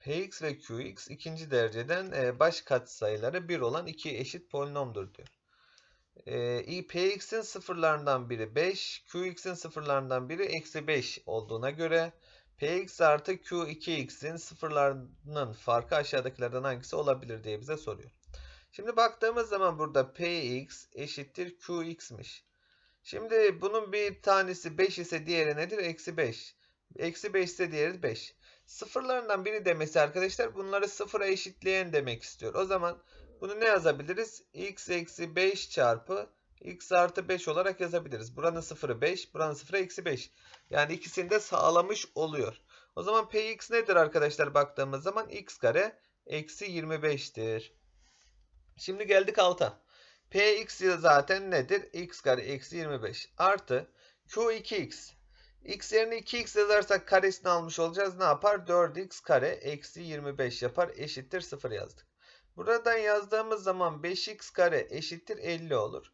Px ve Qx ikinci dereceden e, baş katsayıları 1 olan iki eşit polinomdur diyor. E, Px'in sıfırlarından biri 5, Qx'in sıfırlarından biri eksi 5 olduğuna göre Px artı Q2x'in sıfırlarının farkı aşağıdakilerden hangisi olabilir diye bize soruyor. Şimdi baktığımız zaman burada Px eşittir Qx'miş. Şimdi bunun bir tanesi 5 ise diğeri nedir? Eksi 5. Eksi 5 ise diğeri 5. Sıfırlarından biri demesi arkadaşlar bunları sıfıra eşitleyen demek istiyor. O zaman bunu ne yazabiliriz? x eksi 5 çarpı x artı 5 olarak yazabiliriz. Buranın sıfırı 5, buranın sıfırı eksi 5. Yani ikisini de sağlamış oluyor. O zaman px nedir arkadaşlar baktığımız zaman x kare eksi 25'tir. Şimdi geldik alta. px zaten nedir? x kare eksi 25 artı q2x. X yerine 2x yazarsak karesini almış olacağız. Ne yapar? 4x kare eksi 25 yapar. Eşittir 0 yazdık. Buradan yazdığımız zaman 5x kare eşittir 50 olur.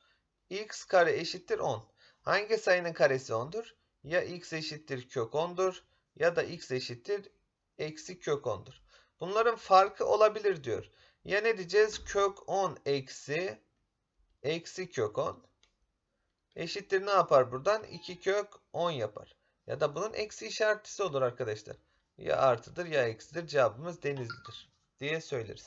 x kare eşittir 10. Hangi sayının karesi 10'dur? Ya x eşittir kök 10'dur ya da x eşittir eksi kök 10'dur. Bunların farkı olabilir diyor. Ya ne diyeceğiz? Kök 10 eksi eksi kök 10 eşittir ne yapar buradan? 2 kök 10 yapar. Ya da bunun eksi işaretlisi olur arkadaşlar. Ya artıdır ya eksidir. Cevabımız denizlidir diye söyleriz.